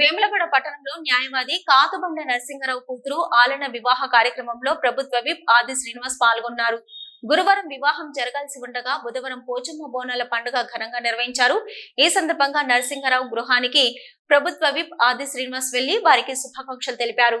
వేములవాడ పట్టణంలో న్యాయవాది కాతుబండ నరసింహరావు కూతురు ఆలన వివాహ కార్యక్రమంలో ప్రభుత్వ విప్ ఆది శ్రీనివాస్ పాల్గొన్నారు. గురువారం వివాహం జరగాల్సి ఉండగా బుధవారం పోచమ్మ బోనాల పండుగ ఘనంగా నిర్వహించారు. ఈ సందర్భంగా నరసింహరావు గృహానికి ప్రభుత్వ విప్ ఆది శ్రీనివాస్ వెళ్ళి వారికి శుభాకాంక్షలు తెలిపారు.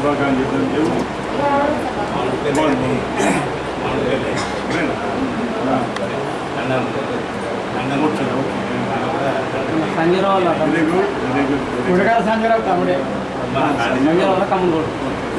శుభాకాంక్షలు చెప్పాను సంజయరావు సంజయరావు తమ్ముడే. సంజయరావు కొడుకు